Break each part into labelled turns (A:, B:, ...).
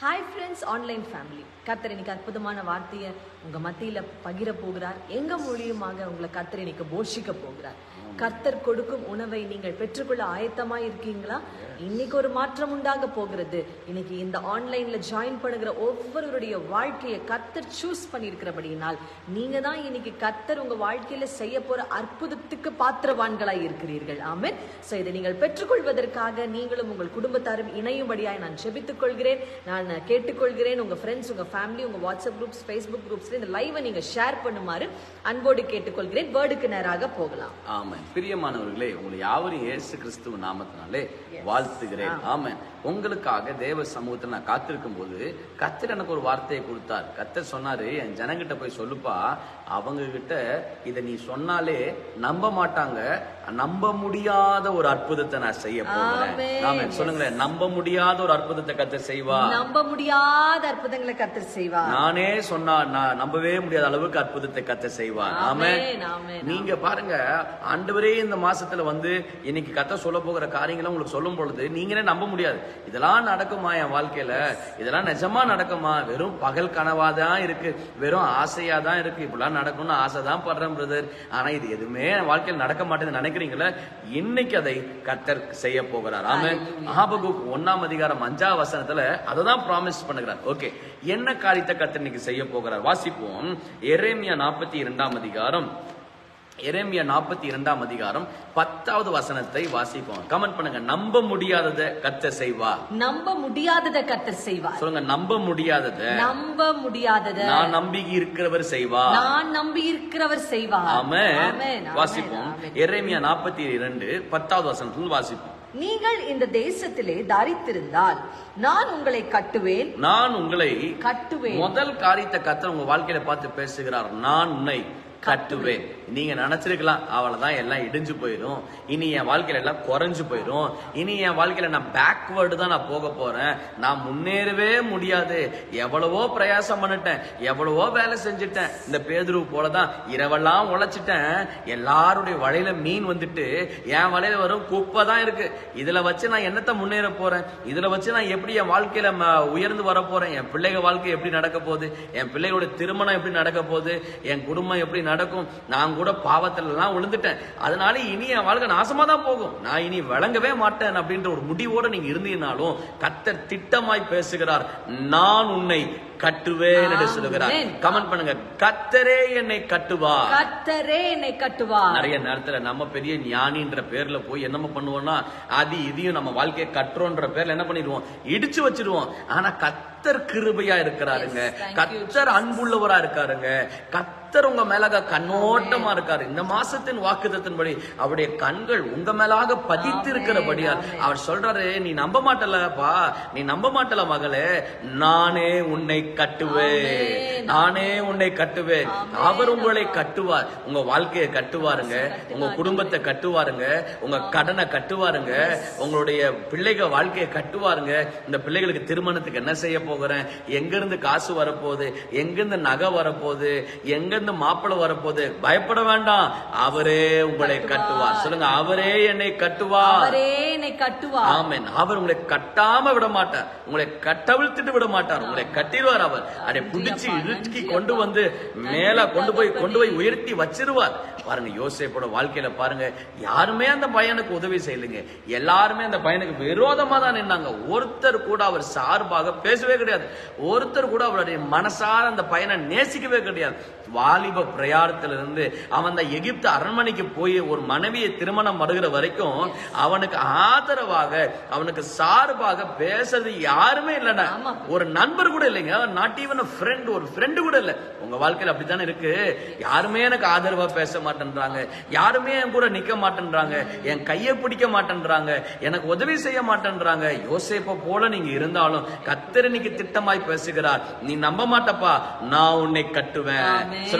A: Hi friends online family கத்தர் இன்னைக்கு அற்புதமான வார்த்தையை உங்க மத்தியில பகிர போகிறார். எங்க மூலியமாக உங்களை கர்த்தர் இன்னைக்கு போஷிக்க போகிறார். கர்த்தர் கொடுக்கும் உணவை நீங்கள் பெற்றுக்கொள்ள ஆயத்தமா இருக்கீங்களா இன்னைக்கு ஒரு மாற்றம் உண்டாக போகிறது. இன்னைக்கு இந்த ஆன்லைன்ல ஜாயின் பண்ணுகிற ஒவ்வொருவருடைய வாழ்க்கையை கர்த்தர் சூஸ் பண்ணியிருக்கிறபடியினால் நீங்க தான் இன்னைக்கு கர்த்தர் உங்க வாழ்க்கையில செய்ய போற அற்புதத்துக்கு பாத்திரவான்களாய் இருக்கிறீர்கள். ஆமென். சோ இதை நீங்கள் பெற்றுக்கொள்வதற்காக நீங்களும் உங்கள் குடும்பத்தாரும் இணையும்படியாய் நான் ஜெபித்துக் கொள்கிறேன். நான் கேட்டுக்கொள்கிறேன். உங்க ஃப்ரெண்ட்ஸ் உங்க ஃபேமிலி உங்க வாட்ஸ்அப் குரூப்ஸ் ஃபேஸ்புக் குரூப்ஸ்ல இந்த லைவை நீங்க ஷேர் பண்ணுமாறு அன்போடு கேட்டுக்கொள்கிறேன். வேர்டுக்கு நேராக போகலாம்.
B: ஆமென். பிரியமானவர்களே உங்களை யாவரும் இயேசு கிறிஸ்துவ நாமத்தினாலே வாழ்த்துகிறேன். ஆமென். உங்களுக்காக தேவ சமூகத்தில் நான் காத்திருக்கும் போது கத்தர் எனக்கு ஒரு வார்த்தையை கொடுத்தார். கத்தர் சொன்னாரு என் ஜனங்கிட்ட போய் சொல்லுப்பா. அவங்க கிட்ட இதை நீ சொன்னாலே நம்ப மாட்டாங்க. நம்ப முடியாத ஒரு அற்புதத்தை நான் செய்ய போகிறேன்
A: ஆமென்.
B: சொல்லுங்களேன். நம்ப முடியாத ஒரு அற்புதத்தை கத்தர் செய்வா.
A: நம்ப முடியாத அற்புதங்களை கர்த்தர் செய்வார்
B: நானே சொன்னா நான் நம்பவே முடியாத அளவுக்கு அற்புதத்தை கத்த செய்வார் ஆமென்
A: ஆமென், ஆமென்,
B: நீங்க பாருங்க ஆண்டவரே இந்த மாசத்துல வந்து இன்னைக்கு கத்த சொல்ல போகிற காரியங்களை உங்களுக்கு சொல்லும் பொழுது நீங்களே நம்ப முடியாது. இதெல்லாம் நடக்குமா என் வாழ்க்கையில? இதெல்லாம் நிஜமா நடக்குமா? வெறும் பகல் கனவா தான் இருக்கு. வெறும் ஆசையா தான் இருக்கு. இப்படிலாம் நடக்கும்னு ஆசை தான் படுறேன் பிரதர் ஆனா இது எதுவுமே வாழ்க்கையில் நடக்க மாட்டேன்னு நினைக்கிறீங்களா? இன்னைக்கு அதை கத்தர் செய்ய போகிறார். ஆமென். ஆபகுக் ஒன்னாம் அதிகாரம் அஞ்சாம் வசனத்துல அதை தான் ப்ராமிஸ் பண்ணுகிறார். ஓகே என்ன காரியத்தை கத்தர் இன்னைக்கு செய்ய போகிறார்? வாசிப்போம். எரேமியா நாற்பத்தி இரண்டாம் அதிகாரம். எரேமியா நாற்பத்தி இரண்டாம் அதிகாரம் பத்தாவது வசனத்தை வாசிப்போம். கமெண்ட் பண்ணுங்க. நம்ப முடியாததை கத்த செய்வா.
A: நம்ப முடியாததை கர்த்தர் செய்வார்
B: சொல்லுங்க நம்ப முடியாததை
A: நம்ப முடியாததை
B: நான் நம்பி இருக்கிறவர் செய்வா.
A: நான் நம்பி இருக்கிறவர் செய்வார்
B: ஆமென்.
A: ஆமென்,
B: வாசிப்போம். எரேமியா நாற்பத்தி இரண்டு பத்தாவது வசனத்தில் வாசிப்போம்.
A: நீங்கள் இந்த தேசத்திலே தரித்திருந்தால் நான் உங்களை கட்டுவேன்.
B: நான் உங்களை
A: கட்டுவேன்.
B: முதல் காரியத்தை கத்தர் உங்க வாழ்க்கையில பார்த்து பேசுகிறார். நான் உன்னை கட்டுவேன். நீங்க நினைச்சிருக்கலாம் அவ்வளவுதான் எல்லாம் இடிஞ்சு போயிடும் இனி என் வாழ்க்கையில எல்லாம் குறைஞ்சு போயிடும் இனி என் வாழ்க்கையில நான் பேக்வேர்டு தான் நான் போக போறேன். நான் முன்னேறவே முடியாது. எவ்வளவோ பிரயாசம் பண்ணிட்டேன். எவ்வளவோ வேலை செஞ்சுட்டேன். இந்த பேதுருவு போலதான் இரவெல்லாம் உழைச்சிட்டேன். எல்லாருடைய வலையில மீன் வந்துட்டு என் வலையில வரும் குப்பை தான் இருக்கு. இதுல வச்சு நான் என்னத்த முன்னேற போறேன்? இதுல வச்சு நான் எப்படி என் வாழ்க்கையில ம- உயர்ந்து வர போறேன்? என் பிள்ளைங்க வாழ்க்கை எப்படி நடக்க போகுது? என் பிள்ளைகளோட திருமணம் எப்படி நடக்க போகுது? என் குடும்பம் எப்படி நடக்கும். நான் கூட பாவத்துல எல்லாம் விழுந்துட்டேன். அதனால இனி என் வாழ்க்கை நாசமா தான் போகும். நான் இனி விளங்கவே மாட்டேன் அப்படின்ற ஒரு முடிவோட நீங்க இருந்தீங்கனாலும் கத்தர் திட்டமாய் பேசுகிறார். நான் உன்னை கட்டுவேன் என்று சொல்லுகிறார். கமெண்ட் பண்ணுங்க. கத்தரே என்னை கட்டுவா
A: கர்த்தரே என்னை கட்டுவார்.
B: நிறைய நேரத்துல நம்ம பெரிய ஞானின்ற பேர்ல போய் என்னமோ பண்ணுவோம்னா அது இதையும் நம்ம வாழ்க்கையை கட்டுறோன்ற பேர்ல என்ன பண்ணிடுவோம்? இடிச்சு வச்சிடுவோம். ஆனா கத்தர் கிருபையா இருக்கிறாருங்க. கத்தர் அன்புள்ளவரா இருக்காருங்க. கத்தர் உங்க மேலாக கண்ணோட்டமா இருக்காரு. இந்த மாசத்தின் வாக்குதத்தின்படி அவருடைய கண்கள் உங்க மேலாக பதித்து இருக்கிறபடியால் அவர் சொல்றாரு நீ நம்ப மாட்டலப்பா. நீ நம்ப மாட்டல மகளே. நானே உன்னை கட்டுவேன். நானே உன்னை கட்டுவேன். அவர் உங்களை கட்டுவார். உங்க வாழ்க்கையை கட்டுவாருங்க. உங்க குடும்பத்தை கட்டுவாருங்க. உங்க கடனை கட்டுவாருங்க. உங்களுடைய பிள்ளைக வாழ்க்கையை கட்டுவாருங்க. இந்த பிள்ளைகளுக்கு திருமணத்துக்கு என்ன செய்ய போகிறேன்? எங்க இருந்து காசு வரப்போகுது? எங்க இருந்து நகை வரப்போகுது? எங்க இருந்து மாப்பிள்ளை வரப்போகுது. பயப்பட வேண்டாம். அவரே உங்களை கட்டுவார். சொல்லுங்க அவரே என்னை கட்டுவார்.
A: அவரே என்னை கட்டுவார்.
B: ஆமென். அவர் உங்களை கட்டாம விட மாட்டார். உங்களை கட்டவிழ்த்துட்டு விட மாட்டார். உங்களை கட்டிடுவார் அவர். அதை பிடிச்சு இழுக்கி கொண்டு வந்து மேல கொண்டு போய் கொண்டு போய் உயர்த்தி வச்சிருவார். பாருங்க யோசேப்போட வாழ்க்கையில பாருங்க யாருமே அந்த பையனுக்கு உதவி செய்யலைங்க. எல்லாருமே அந்த பையனுக்கு விரோதமா தான் நின்னாங்க. ஒருத்தர் கூட அவர் சார்பாக பேசவே கிடையாது. ஒருத்தர் கூட அவருடைய மனசார அந்த பையனை நேசிக்கவே கிடையாது. வாலிப பிரயாணத்துல இருந்து அவன் அந்த எகிப்து அரண்மனைக்கு போய் ஒரு மனைவியை திருமணம் வருகிற வரைக்கும் அவனுக்கு ஆதரவாக அவனுக்கு சார்பாக பேசுறது யாருமே இல்லைன்னா. ஒரு நண்பர் கூட இல்லைங்க. நாட் ஈவன் ஃப்ரெண்ட் ஒரு ஃப்ரெண்டு கூட இல்ல. உங்க வாழ்க்கையில அப்படித்தானே இருக்கு? யாருமே எனக்கு ஆதரவா பேச மாட்டேன்றாங்க. யாருமே என் கூட நிக்க மாட்டேன்றாங்க. என் கையை பிடிக்க மாட்டேன்றாங்க. எனக்கு உதவி செய்ய மாட்டேன்றாங்க. யோசேப்ப போல நீங்க இருந்தாலும் கத்தர் இன்னைக்கு திட்டமாய் பேசுகிறார். நீ நம்ப மாட்டப்பா. நான் உன்னை கட்டுவேன்.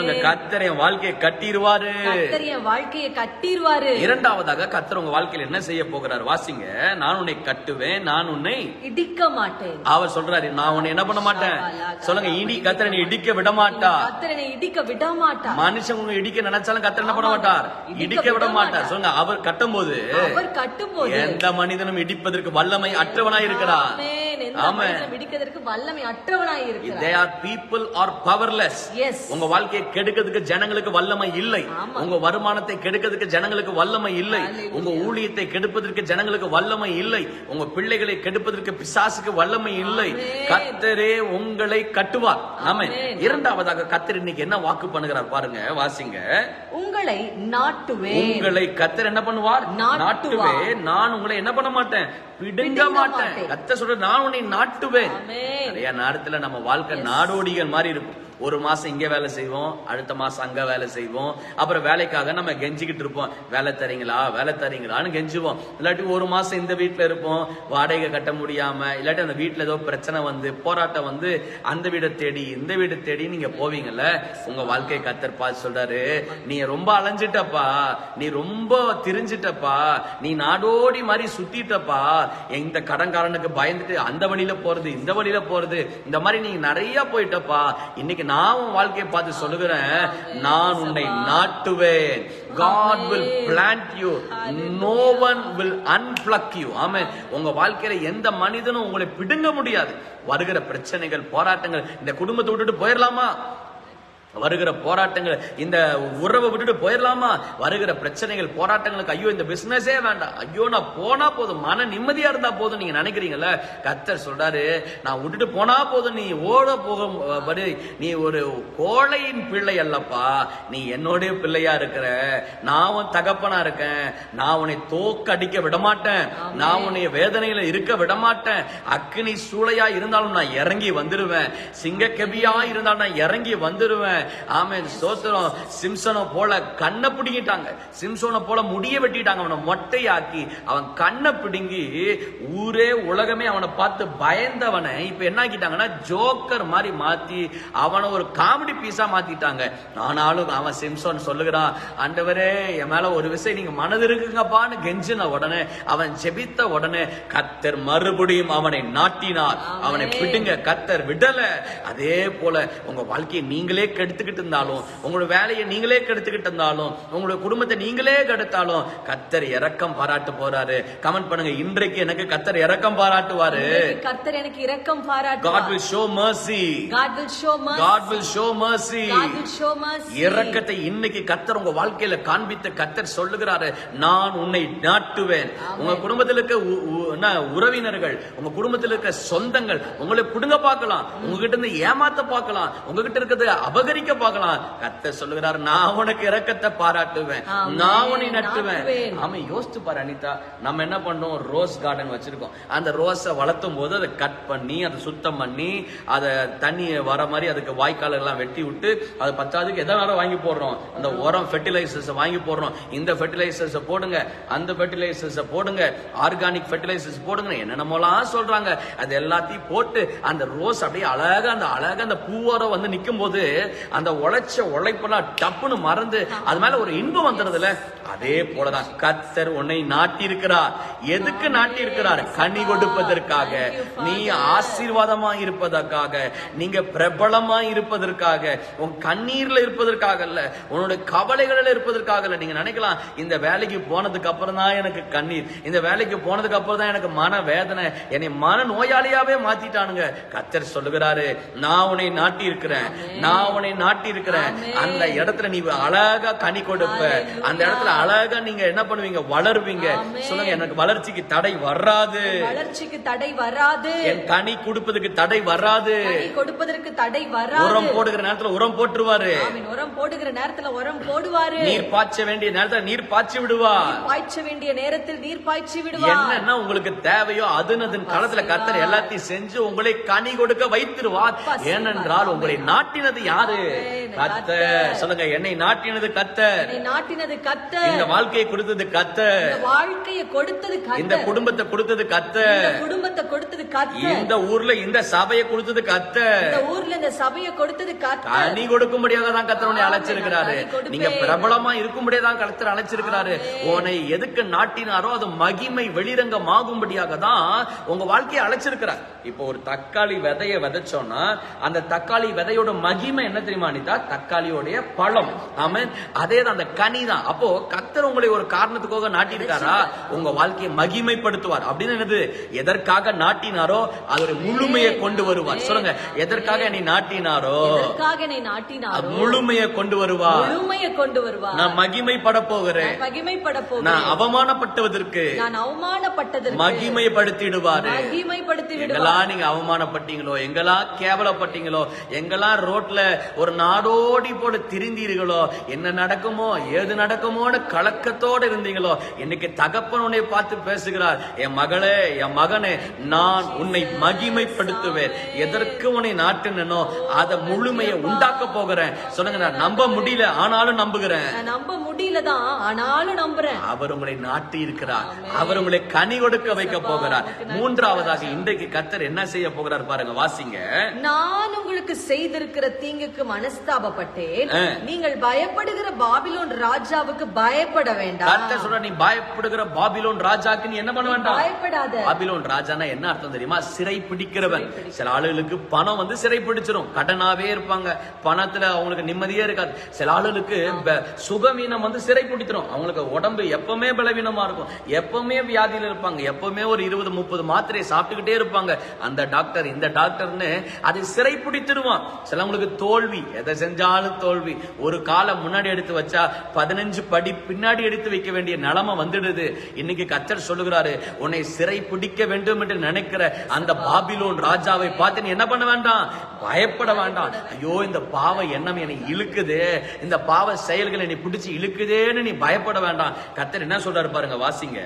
B: சொல்லுங்க கத்தர் என் வாழ்க்கையை கட்டிடுவாரு
A: கர்த்தர் என் வாழ்க்கையை கட்டிடுவாரு
B: இரண்டாவதாக கத்தர் உங்க வாழ்க்கையில என்ன செய்ய போகிறார்? வாசிங்க. நான் உன்னை கட்டுவேன் நான் உன்னை
A: இடிக்க மாட்டேன்
B: அவர் சொல்றாரு நான் உன்னை என்ன பண்ண மாட்டேன்? சொல்லுங்க இடி கத்தரை நீ இடிக்க விட மாட்டா
A: கர்த்தர் என்னை இடிக்க விட மாட்டார்
B: மனுஷன் உங்க இடிக்க நினைச்சாலும் கத்தர் என்ன பண்ண மாட்டார் இடிக்க விட மாட்டார் சொல்லுங்க அவர் கட்டும்போது
A: அவர் கட்டும்போது
B: எந்த மனிதனும் இடிப்பதற்கு வல்லமை அற்றவனாய் இருக்கிறார்
A: எந்த. மனிதனும் வல்லமை அற்றவனாய் இருக்கிறார்
B: they are people are powerless
A: Yes.
B: உங்க வாழ்க்கையை கெடுக்கிறதுக்கு ஜனங்களுக்கு வல்லமை இல்லை
A: ஆமா.
B: உங்க வருமானத்தை கெடுக்கிறதுக்கு ஜனங்களுக்கு வல்லமை இல்லை. உங்க ஊழியத்தை கெடுப்பதற்கு ஜனங்களுக்கு வல்லமை இல்லை உங்க பிள்ளைகளை கெடுப்பதற்கு பிசாசுக்கு வல்லமை இல்லை. கத்தரே உங்களை கட்டுவார் ஆமென். இரண்டாவதாக கத்தர் இன்னைக்கு என்ன வாக்கு பண்ணுகிறார் பாருங்க வாசிங்க
A: உங்களை நாட்டுவேன்
B: உங்களை கத்தர் என்ன பண்ணுவார். நாட்டுவேன் நான் உங்களை என்ன பண்ண மாட்டேன் பிடுங்க மாட்டேன். கத்த சொல்ற நான் உன்னை நாட்டுவேன். நிறைய நேரத்துல நம்ம வாழ்க்கை நாடோடிகள் மாதிரி இருக்கும் ஒரு மாசம் இங்க வேலை செய்வோம் அடுத்த மாசம் அங்க வேலை செய்வோம். அப்புறம் வேலைக்காக நம்ம கெஞ்சிக்கிட்டு இருப்போம். வேலை தரீங்களா? வேலை தரீங்களான்னு கெஞ்சுவோம். இல்லாட்டி ஒரு மாசம் இந்த வீட்டுல இருப்போம். வாடகை கட்ட முடியாம இல்லாட்டி அந்த வீட்டுல ஏதோ பிரச்சனை வந்து போராட்டம் வந்து அந்த வீடை தேடி இந்த வீடை தேடி நீங்க போவீங்கல்ல? உங்க வாழ்க்கை கத்தர் பார்த்து சொல்றாரு நீ ரொம்ப அலைஞ்சிட்டப்பா. நீ ரொம்ப திரிஞ்சிட்டப்பா. நீ நாடோடி மாதிரி சுத்திட்டப்பா. இந்த கடன்காரனுக்கு பயந்துட்டு அந்த வழியில போறது இந்த வழியில போறது இந்த மாதிரி நீ நிறைய போயிட்டப்பா. இன்னைக்கு நான் உன் வாழ்க்கையை பார்த்து சொல்லுகிறேன். நான் உன்னை நாட்டுவேன். God will plant you. No one will unpluck you. ஆமென் உங்க வாழ்க்கையில எந்த மனிதனும் உங்களை பிடுங்க முடியாது. வருகிற பிரச்சனைகள் போராட்டங்கள் இந்த குடும்பத்தை விட்டுட்டு போயிடலாமா வருகிற போராட்டங்கள் இந்த உறவை விட்டுட்டு போயிடலாமா? வருகிற பிரச்சனைகள் போராட்டங்களுக்கு ஐயோ இந்த பிசினஸே வேண்டாம். ஐயோ நான் போனா போதும். மன நிம்மதியா இருந்தா போதும் நீங்க நினைக்கிறீங்கல்ல? கத்தர் சொல்றாரு நான் விட்டுட்டு போனா போதும் நீ ஓட போகும் படி நீ ஒரு கோழையின் பிள்ளை அல்லப்பா. நீ என்னோட பிள்ளையா இருக்கிற நான் உன் தகப்பனா இருக்கேன். நான் உன்னை தோக்கடிக்க விட மாட்டேன் நான் உன்னை வேதனையில இருக்க விட மாட்டேன் அக்னி சூளையா இருந்தாலும் நான் இறங்கி வந்துருவேன். சிங்கக்கெபியா இருந்தாலும் நான் இறங்கி வந்துருவேன். ஆமென் ஸ்தோத்திரம். சிம்சனை போல கண்ணை பிடுங்கிட்டாங்க. சிம்சோனை போல முடிய வெட்டிட்டாங்க. அவனை மொட்டையாக்கி அவன் கண்ணை பிடுங்கி ஊரே உலகமே அவனை பார்த்து பயந்தவனை இப்ப என்ன ஆக்கிட்டாங்கன்னா ஜோக்கர் மாதிரி மாத்தி அவனை ஒரு காமெடி பீஸா மாத்திட்டாங்க. ஆனாலும் அவன் சிம்சோன் சொல்லுகிறான் ஆண்டவரே என் மேல ஒரு விஷயம் நீங்க மனது இருக்குங்கப்பான்னு கெஞ்சின உடனே அவன் ஜெபித்த உடனே கத்தர் மறுபடியும் அவனை நாட்டினார். அவனை பிடுங்க கத்தர் விடல. அதே போல உங்க வாழ்க்கையை நீங்களே கெடுத்துக்கிட்டு இருந்தாலும் உங்களோட வேலையை நீங்களே கெடுத்துக்கிட்டு இருந்தாலும் உங்களோட குடும்பத்தை நீங்களே கெடுத்தாலும் கத்தர் இரக்கம் பாராட்டு போறாரு. கமெண்ட் பண்ணுங்க இன்றைக்கு எனக்கு கத்தர் இரக்கம் பாராட்டுவாரு.
A: கர்த்தர் எனக்கு இரக்கம்
B: God
A: பாராட்டுவார்
B: will show mercy.
A: God will show mercy.
B: God will show mercy.
A: God will show mercy.
B: இரக்கத்தை இன்னைக்கு கத்தர் உங்க வாழ்க்கையில காண்பித்த கத்தர் சொல்லுகிறாரு. நான் உன்னை நாட்டுவேன். உங்க குடும்பத்தில் இருக்க உறவினர்கள் உங்க குடும்பத்தில் இருக்க சொந்தங்கள் உங்களை புடுங்க பார்க்கலாம். உங்ககிட்ட இருந்து ஏமாத்த பார்க்கலாம். உங்ககிட்ட இருக்கிறது அபகரிக்க பார்க்கலாம். கத்தர் சொல்லுகிறாரு நான் உனக்கு இரக்கத்தை பாராட்டுவேன். நான் உன்னை நட்டுவேன். ஆமா யோசிச்சு பாரு அனிதா. நம்ம என்ன பண்ணோம்? ரோஸ் கார்டன் வச்சிருக்கோம். அந்த ரோஸை வளர்த்தும் போது அதை கட் பண்ணி அதை சுத்தம் பண்ணி அதை தண்ணி வர மாதிரி அதுக்கு வாய்க்கால் எல்லாம் வெட்டி விட்டு அது பத்தாவதுக்கு எதை வேணாலும் வாங்கி போடுறோம்? அந்த உரம் ஃபெர்டிலைசர்ஸ் வாங்கி போடுறோம். இந்த ஃபெர்டிலைசர்ஸ் போடுங்க அந்த ஃபெர்டிலைசர்ஸ் போடுங்க ஆர்கானிக் ஃபெர்டிலைசர்ஸ் போடுங்க என்னென்னமோலாம் சொல்றாங்க. அது எல்லாத்தையும் போட்டு அந்த ரோஸ் அப்படியே அழகா அந்த அழகா அந்த பூவோட வந்து நிக்கும் போது அந்த உழைச்ச உழைப்பெல்லாம் டப்புன்னு மறந்து அது மேல ஒரு இன்பம் வந்துடுதுல அதே போலதான் கத்தர் உன்னை நாட்டி இருக்கிறார் எதுக்கு நாட்டி இருக்கிறார் கனி கொடுப்பதற்காக. நீ ஆசீர்வாதமா இருப்பதற்காக. நீங்க பிரபலமா இருப்பதற்காக. உன் கண்ணீர்ல இருப்பதற்காக இல்ல உன்னோட கவலைகளில் இருப்பதற்காக இல்ல நீங்க நினைக்கலாம் இந்த வேலைக்கு போனதுக்கு அப்புறம் தான் எனக்கு கண்ணீர். இந்த வேலைக்கு போனதுக்கு அப்புறம் தான் எனக்கு மன வேதனை என்னை மன நோயாளியாவே மாத்திட்டானுங்க. கத்தர் சொல்லுகிறாரு நான் உன்னை நாட்டி இருக்கிறேன் நான் உன்னை நாட்டி இருக்கிறேன் அந்த இடத்துல நீ அழகா கனி கொடுப்ப. அந்த இடத்துல அழகா நீங்க என்ன பண்ணுவீங்க? வளருவீங்க. சொல்லுங்க எனக்கு வளர்ச்சிக்கு தடை வராது.
A: வளர்ச்சிக்கு தடை வராது.
B: என் கனி கொடுப்பதுக்கு தடை வராது.
A: கொடுப்பதற்கு தடை வராது.
B: உரம் போடுகிற நேரத்துல உரம் போட்டுருவாரு.
A: உரம் போடுகிற நேரத்துல உரம் போடுவாரு.
B: நீர் பாய்ச்ச வேண்டிய நேரத்துல நீர் பாய்ச்சி விடுவா.
A: பாய்ச்ச வேண்டிய நேரத்தில் நீர் பாய்ச்சி விடுவார்
B: என்னன்னா உங்களுக்கு தேவையோ அதுன்னு அதன் காலத்துல கத்தர் எல்லாத்தையும் செஞ்சு உங்களை கனி கொடுக்க வைத்திருவார். ஏனென்றால் உங்களை நாட்டினது யாரு? கத்தர். சொல்லுங்க என்னை நாட்டினது
A: என்னை நாட்டினது கத்த
B: இந்த வாழ்க்கையை கொடுத்தது
A: இந்த வாழ்க்கையை கொடுத்தது
B: இந்த
A: கத்த
B: குடும்பத்தை கொடுத்தது
A: இந்த குடும்பத்தை கொடுத்தது கத்த
B: இந்த ஊர்ல இந்த சபையை கொடுத்தது கத்தர்
A: இந்த ஊர்ல இந்த சபையை கொடுத்தது கத்த
B: கனி கொடுக்கும்படியாக தான் கத்தர் உன்னை அழைச்சிருக்கிறாரு. நீங்க பிரபலமா இருக்கும்படியாக தான் கத்தர் அழைச்சிருக்கிறாரு. உன்னை எதுக்கு நாட்டினாரோ அது மகிமை வெளிரங்கமாகும்படியாக தான் உங்க வாழ்க்கையை அழைச்சிருக்கிறார். இப்போ ஒரு தக்காளி விதைய விதைச்சோம்னா அந்த தக்காளி விதையோட மகிமை என்ன தெரியுமா அனிதா தக்காளியோடைய பழம். ஆமென். அதே தான் அந்த கனி தான் அப்போ கத்தர் உங்களை ஒரு காரணத்துக்காக நாட்டியிருக்காரா? உங்க வாழ்க்கையை மகிமைப்படுத்துவார். அப்படின்னு என்னது? எதற்காக நாட்டினாரோ அதோட முழுமையை கொண்டு வருவார். சொல்லுங்க எதற்காக என்னை நாட்டினாரோ? முழுமையை கொண்டு வருவார்.
A: முழுமையை கொண்டு வருவார்.
B: நான் மகிமைப்பட போகிறேன்.
A: நான் மகிமைப்பட
B: நான்
A: போகிறேன்
B: அவமானப்பட்டதற்கு
A: நான் அவமானப்பட்டதற்கு
B: மகிமைப்படுத்திடுவாரு.
A: மகிமைப்படுத்தி
B: எங்கெல்லாம் நீங்க அவமானப்பட்டீங்களோ எங்கெல்லாம் கேவலப்பட்டீங்களோ எங்கெல்லாம் ரோட்ல ஒரு நாடோடி போல திரிந்தீர்களோ? என்ன நடக்குமோ? ஏது நடக்குமோன்னு கலக்கத்தோட இருந்தீங்களோ? இன்னைக்கு தகப்பன் உன்னை பார்த்து பேசுகிறார் என் மகளே என் மகனே நான் உன்னை மகிமைப்படுத்துவேன். எதற்கு உன்னை நாட்டினோ அதை முழுமையை உண்டாக்க போகிறேன். சொல்லுங்க நான் நம்ப முடியல ஆனாலும் நம்புகிறேன்.
A: நம்ப நம்ப முடியலதான் ஆனாலும் நம்புறேன்.
B: அவர் உங்களை நாட்டி இருக்கிறார். அவர் உங்களை கனி கொடுக்க வைக்க போகிறார். மூன்றாவதாக இன்றைக்கு கத்தர் என்ன செய்ய போகிறார் பாருங்க வாசிங்க.
A: நான் உங்களுக்கு செய்திருக்கிற தீங்குக்கு மனஸ்தாபப்பட்டேன். நீங்கள் பயப்படுகிற பாபிலோன் ராஜாவுக்கு பயப்பட வேண்டாம்.
B: கர்த்தர் சொல்ற நீ பயப்படுகிற பாபிலோன் ராஜாக்கு நீ என்ன பண்ண வேண்டாம்?
A: பயப்படாத.
B: பாபிலோன் ராஜானா என்ன அர்த்தம் தெரியுமா? சிறை பிடிக்கிறவன். சில ஆளுகளுக்கு பணம் வந்து சிறை பிடிச்சிரும். கடனாவே இருப்பாங்க. பணத்துல அவங்களுக்கு நிம்மதியே இருக்காது. சில ஆளுகளுக்கு சுகவீனம் வந்து சிறை பிடித்திரும் அவங்களுக்கு உடம்பு எப்பவுமே பலவீனமா இருக்கும். எப்பவுமே வியாதியில இருப்பாங்க. எப்பவுமே ஒரு இருபது முப்பது மாத்திரையை சாப்பிட்டுக்கிட்டே இருப்பாங்க. அந்த டாக்டர் இந்த டாக்டர்னு அதை சிறை பிடித்திருவான் சிலவங்களுக்கு தோல்வி. எதை செஞ்சாலும் தோல்வி. ஒரு காலம் முன்னாடி எடுத்து வச்சா பதினஞ்சு படி பின்னாடி எடுத்து வைக்க வேண்டிய நிலைமை வந்துடுது. இன்னைக்கு கச்சர் சொல்லுகிறாரு உன்னை சிறை பிடிக்க வேண்டும் என்று நினைக்கிற அந்த பாபிலோன் ராஜாவை பார்த்து நீ என்ன பண்ண வேண்டாம்? பயப்பட வேண்டாம். ஐயோ இந்த பாவ எண்ணம் என்னை இழுக்குது. இந்த பாவ செயல்கள் என்னை பிடிச்சு இழுக்குதேன்னு நீ பயப்பட வேண்டாம். கத்தர் என்ன சொல்றாரு பாருங்க வாசிங்க.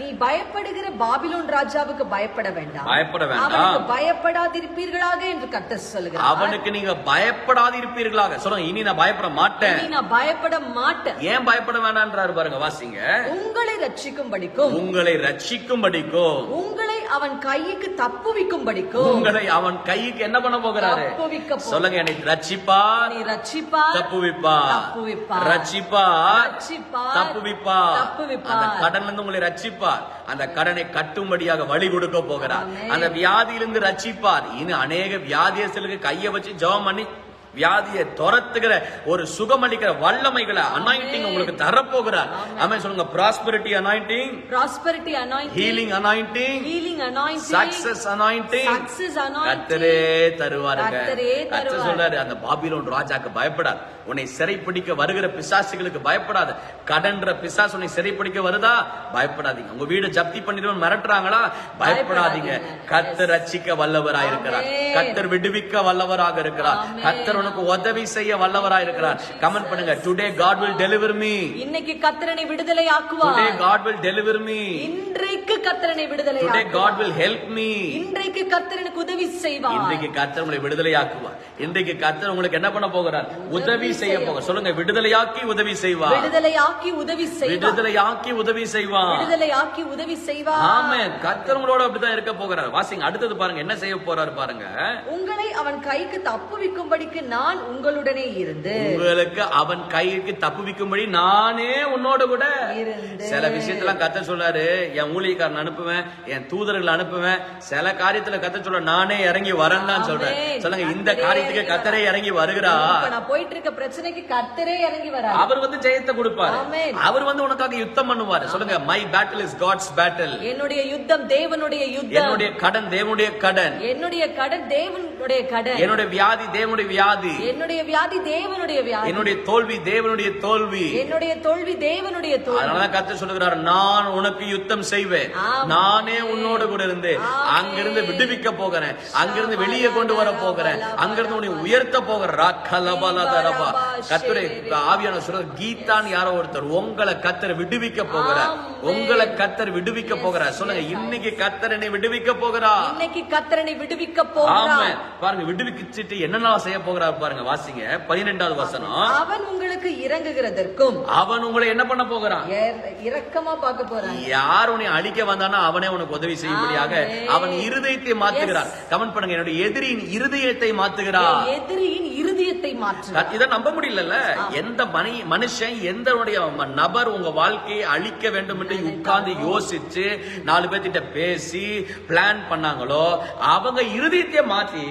A: நீ பயப்படுகிற பாபிலோன் ராஜாவுக்கு பயப்பட வேண்டாம்.
B: பயப்பட வேண்டாம்.
A: பயப்படாதிருப்பீர்களாக என்று கர்த்தர் சொல்லுகிறார்.
B: அவனுக்கு நீங்க பயப்படாது இருப்பீர்களாக சொல்லுங்க இனி நான் பயப்பட மாட்டேன்.
A: நான் பயப்பட மாட்டேன்.
B: ஏன் பயப்பட வேண்டான்றாரு பாருங்க வாசிங்க.
A: உங்களை ரட்சிக்கும் படிக்கும்
B: உங்களை ரட்சிக்கும் படிக்கும்
A: உங்களை அவன் கைக்கு தப்புவிக்கும் படிக்கும்
B: உங்களை அவன் கைக்கு என்ன பண்ண போகிறாரு? சொல்லுங்க என்னை ரட்சிப்பா
A: நீ ரட்சிப்பா
B: தப்புவிப்பா
A: தப்புவிப்பார்.
B: ரட்சிப்பா
A: ரட்சிப்பார்.
B: தப்புவிப்பா
A: தப்புவிப்பார்.
B: அந்த கடன்ல இருந்து உங்களை ரட்சிப்பார். அந்த கடனை கட்டும்படியாக வழி கொடுக்க போகிறார். அந்த வியாதியிலிருந்து ரட்சிப்பார். இன்னும் அநேக வியாதியஸ்தலுக்கு கையை வச்சு ஜெபம் பண்ணி வியாதியை துரத்துகிற ஒரு சுகமளிக்கிற வல்லமைகளை அனாயிண்டிங் உங்களுக்கு தரப்போகிறார். ஆமென் சொல்லுங்க prosperity anointing
A: prosperity anointing
B: healing anointing
A: healing anointing
B: success anointing
A: success anointing
B: கத்தரே தருவாருங்க.
A: கர்த்தரே
B: கத்தர். சொல்றாரு அந்த பாபிலோன் ராஜாக்கு பயப்படாது. உன்னை சிறைப்பிடிக்க வருகிற பிசாசுகளுக்கு பயப்படாது. கடன்ற பிசாசு உன்னை சிறைப்பிடிக்க வருதா? பயப்படாதீங்க. உங்க வீடு ஜப்தி பண்ணிடுவோம் மிரட்டுறாங்களா? பயப்படாதீங்க. கத்தர் ரட்சிக்க வல்லவராய் இருக்கிறார். கத்தர் விடுவிக்க வல்லவராக இருக்கிறார்.
A: ஆமென்.
B: கத்தர் உனக்கு உதவி செய்ய வல்லவராய் இருக்கிறார். கமெண்ட் பண்ணுங்க. Today God will deliver me
A: இன்னைக்கு கத்திரனை விடுதலை
B: டுடே
A: ஆக்குவார்
B: காட் வில் டெலிவர் மீ
A: இன்றைக்கு கத்திரனை விடுதலை
B: டுடே
A: ஆக்குவார்.
B: காட் வில் ஹெல்ப் மீ
A: இன்றைக்கு கத்திரனுக்கு உதவி செய்வார்.
B: இன்றைக்கு கர்த்தர் உங்களை விடுதலையாக்குவார். இன்றைக்கு கர்த்தர் உங்களுக்கு என்ன பண்ண போகிறார்? உதவி செய்ய போக சொல்லுங்க விடுதலையாக்கி உதவி செய்வார்.
A: விடுதலையாக்கி உதவி செய்வார்.
B: விடுதலையாக்கி உதவி செய்வார்.
A: விடுதலையாக்கி உதவி செய்வார்.
B: ஆமென். கர்த்தர் உங்களோட அப்படிதான் இருக்க போகிறார். வாசிங்க அடுத்தது பாருங்க என்ன செய்ய போறாரு பாருங்க.
A: உங்களை அவன் கைக்கு தப்புவிக்கும்படிக்கு நான் உங்களுடனே இருந்து
B: உங்களுக்கு அவன் கைக்கு தப்புவிக்கும்படி நானே உன்னோட கூட. சில விஷயத்தெல்லாம் கத்த சொல்றாரு என் ஊழியக்காரன் அனுப்புவேன் என் தூதர்கள் அனுப்புவேன். சில காரியத்துல கத்த சொல்ற நானே இறங்கி வரேன் தான் சொல்றேன். சொல்லுங்க இந்த காரியத்துக்கு கத்தரே இறங்கி வருகிறா?
A: நான் போயிட்டு இருக்க பிரச்சனைக்கு கர்த்தரே இறங்கி வரார்.
B: அவர் வந்து ஜெயத்தை கொடுப்பாரு. அவர் வந்து உனக்காக யுத்தம் பண்ணுவாரு. சொல்லுங்க my battle is God's battle
A: என்னுடைய யுத்தம் தேவனுடைய யுத்தம்.
B: என்னுடைய கடன் தேவனுடைய கடன்.
A: என்னுடைய கடன் தேவனுடைய கடன்.
B: என்னுடைய வியாதி தேவனுடைய வியாதி.
A: என்னுடைய வியாதி தேவனுடைய வியாதி.
B: என்னுடைய தோல்வி தேவனுடைய தோல்வி.
A: என்னுடைய தோல்வி தேவனுடைய தோல்வி.
B: அதனால கத்து சொல்லுகிறார் நான் உனக்கு யுத்தம் செய்வேன். நானே உன்னோடு கூட இருந்து. அங்கிருந்து விடுவிக்க போகிறேன். அங்கிருந்து வெளியே கொண்டு வர போகிறேன். அங்கிருந்து உன்னை உயர்த்த போகிறேன். கர்த்தருடைய ஆவியான சொல்ற கீதான்னு யாரோ ஒருத்தர் உங்களை கத்தர் விடுவிக்க போகிறார். உங்களை கத்தர் விடுவிக்க போகிறார். சொல்லுங்க இன்னைக்கு கத்தர் என்னை விடுவிக்க போகிறார்.
A: இன்னைக்கு கர்த்தரனை விடுவிக்க போகிறார்.
B: பாருங்க விடுவிச்சிட்டு என்னெல்லாம் செய்ய போகிறார்? பாருங்க வாசிங்க. பதினெண்டாவது வசனம்.
A: அவன் உங்களுக்கு இறங்குகிறதற்கும்
B: அவன் உங்களை என்ன பண்ண போகிறான்?
A: இரக்கமா பார்க்க போறான்.
B: யார் உன்னை அழிக்க வந்தானோ அவனே உனக்கு உதவி செய்யும்படியாக. அவன் இருதயத்தை மாத்துகிறார் கமெண்ட் பண்ணுங்க என்னுடைய எதிரியின் இருதயத்தை மாத்துகிறார்
A: எதிரியின் இருதயத்தை மாற்று
B: இதை நம்ப முடியலல்ல. எந்த மனி மனுஷன் எந்த நபர் உங்க வாழ்க்கையை அழிக்க வேண்டும் என்று உட்கார்ந்து யோசிச்சு நாலு பேர்த்திட்ட பேசி பிளான் பண்ணாங்களோ அவங்க இருதயத்தை மாத்தி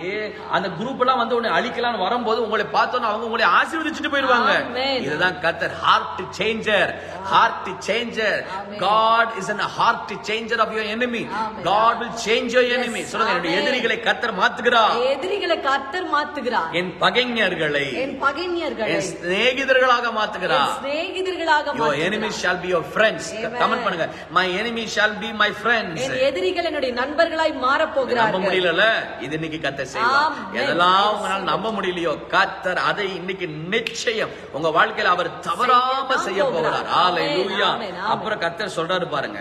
B: அந்த குரூப் எல்லாம் வந்து உன்னை அழிக்கலாம்னு வரும்போது உங்களை பார்த்தோன்னு அவங்க உங்களை ஆசீர்வதிச்சுட்டு போயிருவாங்க. இதுதான் கத்தர் heart changer heart changer God is an heart changer of your
A: amen.
B: God will change your enemy. சொல்லுங்க என்னுடைய. எதிரிகளை கத்தர் மாத்துகிறார்.
A: எதிரிகளை கர்த்தர் மாத்துகிறார்.
B: என் பகைஞர்களை.
A: என் பகைஞர்களை.
B: என் சிநேகிதர்களாக மாத்துகிறார்.
A: சிநேகிதர்களாக
B: enemy shall be your friends.
A: Amen.
B: Comment பண்ணுங்க. My enemy shall be my friends.
A: என் எதிரிகள் என்னுடைய நண்பர்களாய்
B: நம்ப
A: போகிறார்கள்
B: முடியலல இது இன்னைக்கு கத்தர் செய்வார். எதெல்லாம் உங்களால நம்ப முடியலையோ கத்தர் அதை இன்னைக்கு நிச்சயம். உங்க வாழ்க்கையில அவர் தவறாம செய்ய போகிறார்.
A: ஆமென்.
B: அப்புறம் கத்தர் சொல்றாரு பாருங்க.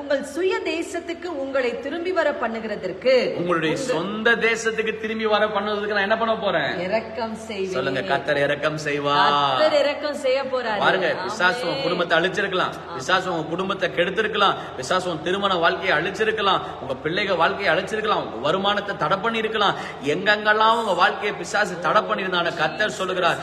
A: உங்கள் சுய தேசத்துக்கு உங்களை திரும்பி வர பண்ணுகிறதற்கு
B: உங்களுடைய சொந்த தேசத்துக்கு திரும்பி வர பண்ணதுக்கு நான் என்ன பண்ண போறேன்?
A: இரக்கம் செய்வேன்.
B: சொல்லுங்க கத்தர் இரக்கம் செய்வார்.
A: கர்த்தர் இரக்கம் செய்ய போறாரு.
B: பாருங்க உன்
A: ஆமென்.
B: குடும்பத்தை அழிச்சிருக்கலாம். பிசாசு உங்க குடும்பத்தை கெடுத்திருக்கலாம். உன் திருமண வாழ்க்கையை அழிச்சிருக்கலாம். உங்க பிள்ளைகள் வாழ்க்கையை அழிச்சிருக்கலாம். உங்க வருமானத்தை தடை பண்ணி இருக்கலாம் எங்கெங்கெல்லாம் உங்க வாழ்க்கையை பிசாசு தடை பண்ணியிருந்தான கத்தர் சொல்லுகிறார்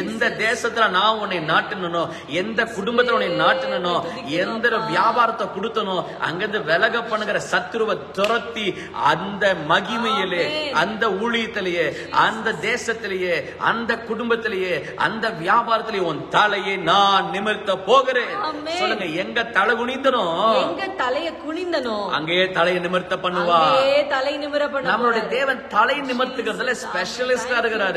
B: எந்த தேசத்துல நான் உன்னை நாட்டணும் எந்த குடும்பத்துல உன்னை நாட்டணும் எந்த வியாபாரத்தை கொடுத்தனோ அங்கிருந்து விலக பண்ணுகிற சத்துருவை துரத்தி அந்த மகிமையிலே அந்த ஊழியத்திலேயே அந்த தேசத்திலேயே அந்த குடும்பத்திலேயே அந்த வியாபாரத்திலேயே உன் தலையை நான் நிமிர்த்த போகிறேன். சொல்லுங்க எங்க தலை குனிந்தனோ?
A: எங்க தலைய குனிந்தனோ?
B: அங்கேயே தலையை நிமிர்த்த பண்ணுவா.
A: தலை நிமிர
B: நம்மளுடைய. தேவன் தலை நிமிர்த்துகிறதுல ஸ்பெஷலிஸ்டா இருக்கிறாரு.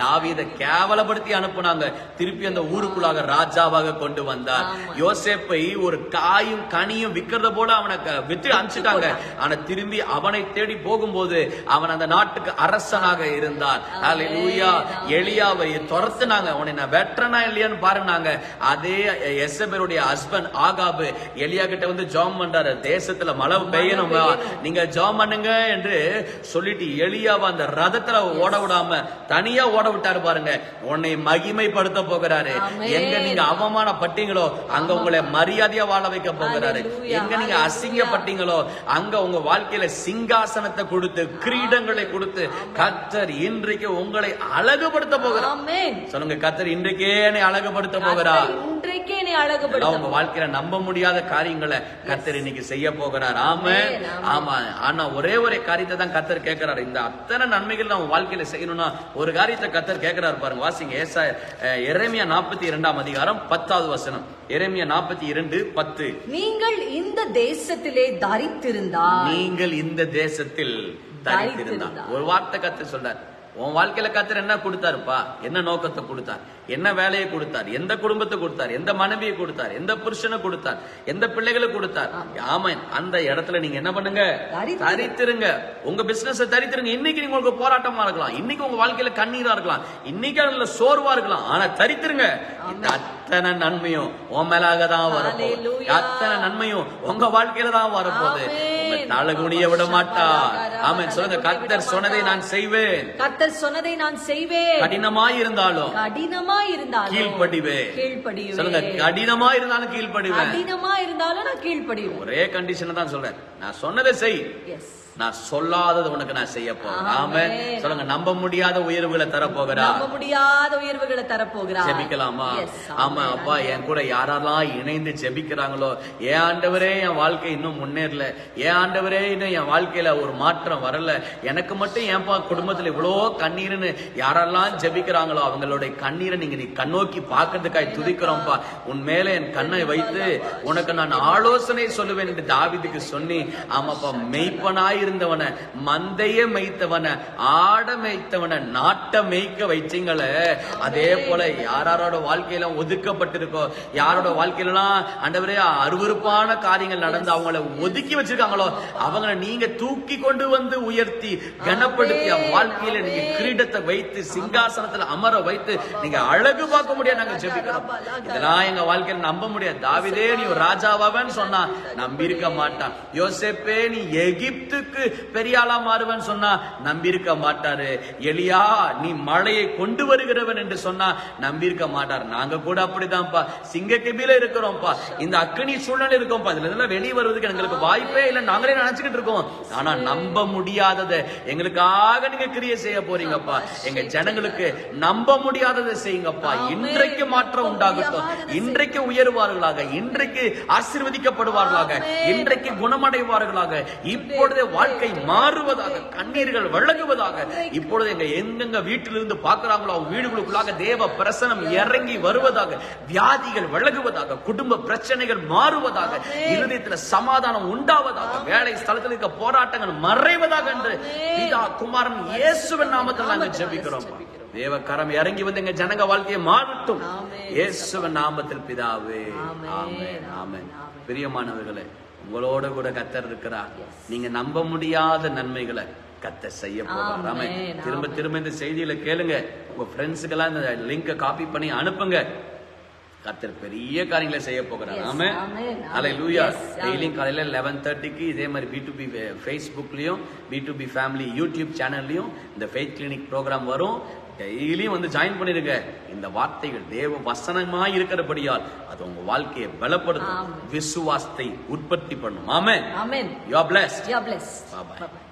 B: தாவீதை கேவலப்படுத்தி அனுப்புனாங்க. திருப்பி அந்த ஊருக்குள்ளாக ராஜாவாக கொண்டு வந்தார். யோசேப்பை ஒரு காயும் கனியும் விக்கிறத போல அவனை வித்து அனுப்பிச்சிட்டாங்க. ஆனா திரும்பி அவனை தேடி போகும்போது அவன் அந்த நாட்டுக்கு அரசனாக ஹalleluya. எலியாவை துரத்துனாங்க. உன்னை நான் வெட்டுறனா இல்லையான்னு பாருனாங்க அதே எசபேருடைய ஹஸ்பண்ட் ஆகாபு எலியா கிட்ட வந்து ஜாம் பண்றாரு. தேசத்துல மழை பெய்யணும். நீங்க ஜாம் பண்ணுங்க என்று சொல்லிட்டு எலியாவை அந்த ரதத்துல ஓட விடாம தனியா ஓட விட்டாரு பாருங்க. உன்னை மகிமைப்படுத்த போகிறாரு. எங்க நீங்க அவமானப்பட்டீங்களோ அங்க உங்களை மரியாதையா வாழ வைக்க போகிறாரு. எங்க நீங்க அசிங்கப்பட்டீங்களோ அங்க உங்க வாழ்க்கையில சிங்காசனத்தை கொடுத்து கிரீடங்களை கொடுத்து கத்தர் இன்றைக்கு உங்களை அழகுபடுத்த போகிறார். சொல்லுங்க கத்தர் இன்றைக்கே என்னை அழகுபடுத்த போகிறார்.
A: கர்த்தர் இன்றைக்கே என்னை
B: இதெல்லாம்
A: அழகுபடுத்த
B: உங்க வாழ்க்கையில நம்ப முடியாத காரியங்களை கத்தர் இன்னைக்கு செய்ய போகிறார். ஆமா. ஆமா. ஆனா ஒரே ஒரு காரியத்தை தான் கத்தர் கேட்கிறாரு. இந்த அத்தனை நன்மைகள் நம்ம வாழ்க்கையில செய்யணும்னா ஒரு காரியத்தை கத்தர் கேட்கிறாரு பாருங்க வாசிங்க. ஏசா எரேமியா நாற்பத்தி இரண்டாம் அதிகாரம் பத்தாவது வசனம். எரேமியா நாற்பத்தி இரண்டு பத்து.
A: நீங்கள் இந்த தேசத்திலே தரித்திருந்தால்
B: நீங்கள் இந்த தேசத்தில் தரித்திருந்தா. ஒரு வார்த்தை கத்தர் சொல்றார். உன் வாழ்க்கையில கத்தர் என்ன கொடுத்தாருப்பா? என்ன நோக்கத்தை கொடுத்தார்? என்ன வேலையை கொடுத்தார்? எந்த குடும்பத்தை கொடுத்தார்? எந்த மனைவியை கொடுத்தார்? எந்த புருஷனை கொடுத்தார்? எந்த பிள்ளைகளை கொடுத்தார்? ஆமாம் அந்த இடத்துல நீங்க என்ன பண்ணுங்க?
A: தரித்திரு.
B: தரித்திருங்க. உங்க பிசினஸ் தரித்திருங்க. இன்னைக்கு நீங்க உங்களுக்கு போராட்டமா இருக்கலாம். இன்னைக்கு உங்க வாழ்க்கையில கண்ணீரா இருக்கலாம். இன்னைக்கு அதுல சோர்வா இருக்கலாம். ஆனா தரித்திருங்க. அத்தனை நன்மையும் உன் மேலாக தான் வரப்போகுது. அத்தனை நன்மையும் உங்க வாழ்க்கையில தான் வரப்போகுது. தலகுனிய விட மாட்டார் ஆமென். சொல்லுங்க கர்த்தர் சொன்னதை நான் செய்வேன்.
A: கர்த்தர் சொன்னதை நான் செய்வேன்.
B: கடினமாய் இருந்தாலும்
A: கடினமா இருந்தாலும்
B: கீழ்ப்படிவேன்.
A: கீழ்ப்படிவேன்.
B: சொல்லுங்க கடினமா இருந்தாலும் கீழ்ப்படிவேன்.
A: கடினமா இருந்தாலும் நான் கீழ்ப்படிவேன்.
B: ஒரே கண்டிஷன் தான் சொல்றேன். நான் சொன்னதை செய்.
A: எஸ்
B: நான் சொல்லாதது உனக்கு நான் செய்ய போறேன்.
A: ஆமென்.
B: சொல்லுங்க நம்ப முடியாத உயர்வுகளை தர போகிறா
A: நம்ப முடியாத உயர்வுகளை தரப்போகிறார்
B: ஜெபிக்கலாமா? ஆமா
A: ஆமென்.
B: அப்பா என் கூட யாரெல்லாம் இணைந்து ஜெபிக்கிறாங்களோ ஏன் ஆண்டவரே என் வாழ்க்கை இன்னும் முன்னேறல. ஏன் ஆண்டவரே இன்னும் என் வாழ்க்கையில ஒரு மாற்றம் வரல. எனக்கு மட்டும் ஏன்பா குடும்பத்துல இவ்வளோ கண்ணீர்னு யாரெல்லாம் ஜெபிக்கிறாங்களோ அவங்களுடைய கண்ணீரை நீங்க நீ கண்ணோக்கி பார்க்கறதுக்காய் துதிக்கிறோம்ப்பா உன் மேல என் கண்ணை வைத்து உனக்கு நான் ஆலோசனை சொல்லுவேன் என்று தாவிதுக்கு சொன்னி ஆமாப்பா மெய்ப்பனாய் இருந்தவனை மந்தைய மெய்த்தவனை ஆட மெய்த்தவனை நாட்ட மேய்க்க வைச்சிங்கள. அதே போல யாரோட வாழ்க்கையில ஒதுக்கப்பட்டிருக்கோ யாரோட வாழ்க்கையிலாம் ஆண்டவரே அருவருப்பான காரியங்கள் நடந்து அவங்கள ஒதுக்கி வச்சிருக்காங்களோ அவங்கள நீங்க தூக்கி கொண்டு வந்து உயர்த்தி கனப்படுத்தி அவங்க வாழ்க்கையில நீங்க கிரீடத்தை வைத்து சிங்காசனத்துல அமர வைத்து நீங்க அழகு பார்க்க முடியாது நாங்க ஜெபிக்கிறோம். இதெல்லாம் எங்க வாழ்க்கையில நம்ப முடியாது. தாவிதே நீ ராஜாவாவேன்னு சொன்னா நம்பி இருக்க மாட்டான். யோசேப்பே நீ எகிப்துக்கு பெரிய ஆளா மாறுவன் சொன்னா நம்பியிருக்க மாட்டாரு. எலியா நீ மழையை கொண்டு வருகிறவன் என்று சொன்னா நம்பியிருக்க மாட்டார். நாங்க கூட அப்படிதான்ப்பா. சிங்க கெபில இருக்கிறோம்ப்பா. இந்த அக்னி சூழ்நிலை இருக்கோம்ப்பா. இதுல இருந்து வெளியே வருவதுக்கு எங்களுக்கு வாய்ப்பே இல்லை. நாங்களே நினைச்சுக்கிட்டு இருக்கோம். ஆனா நம்ப முடியாததை எங்களுக்காக நீங்க கிரியை செய்ய போறீங்கப்பா. எங்க ஜனங்களுக்கு நம்ப முடியாததை செய்யுங்கப்பா. இன்றைக்கு மாற்றம் உண்டாகட்டும். இன்றைக்கு உயர்வார்களாக. இன்றைக்கு ஆசீர்வதிக்கப்படுவார்களாக. இன்றைக்கு குணமடைவார்களாக. இப்பொழுதே வாழ்க்கை மாறுவதாக கண்ணீர்கள் விளங்குவதாக இப்பொழுது எங்க எங்கெங்க வீட்டிலிருந்து பார்க்கிறாங்களோ அவங்க வீடுகளுக்குள்ளாக தேவ பிரசனம் இறங்கி வருவதாக. வியாதிகள் விலகுவதாக குடும்ப பிரச்சனைகள் மாறுவதாக இருதயத்துல சமாதானம் உண்டாவதாக வேலை ஸ்தலத்தில் இருக்க போராட்டங்கள் மறைவதாக என்று பிதா குமாரன் இயேசுவின் நாமத்தில் நாங்கள் ஜெபிக்கிறோம். தேவ கரம் இறங்கி வந்து எங்க ஜனங்க வாழ்க்கையை மாறட்டும். இயேசுவின் நாமத்தில் பிதாவே.
A: ஆமென்.
B: ஆமென். பிரியமானவர்களே உங்களோட கூட கத்தர் இருக்கிறார். நீங்க நம்ப முடியாத நன்மைகளை கத்த செய்ய போறார் திரும்ப திரும்ப இந்த செய்தியில கேளுங்க. உங்க ஃப்ரெண்ட்ஸுக்கெல்லாம் இந்த லிங்கை காப்பி பண்ணி அனுப்புங்க. கத்தர் பெரிய காரியங்களை செய்ய போகிறார்.
A: Amen,
B: அலை. லூயா. டெய்லியும் காலையில லெவன் தேர்ட்டிக்கு இதே மாதிரி B to B ஃபேஸ்புக்லயும் B to B family YouTube சேனல்லையும் இந்த ஃபெய்த் கிளினிக் ப்ரோக்ராம் வரும். டெய்லியும் வந்து ஜாயின் பண்ணிருங்க. இந்த வார்த்தைகள் தேவ வசனமாய் இருக்கிறபடியால் அது உங்க வாழ்க்கையை பலப்படுத்தும். விசுவாசத்தை உற்பத்தி பண்ணும். Amen.
A: Amen.
B: You are blessed
A: you are blessed. Bye-bye.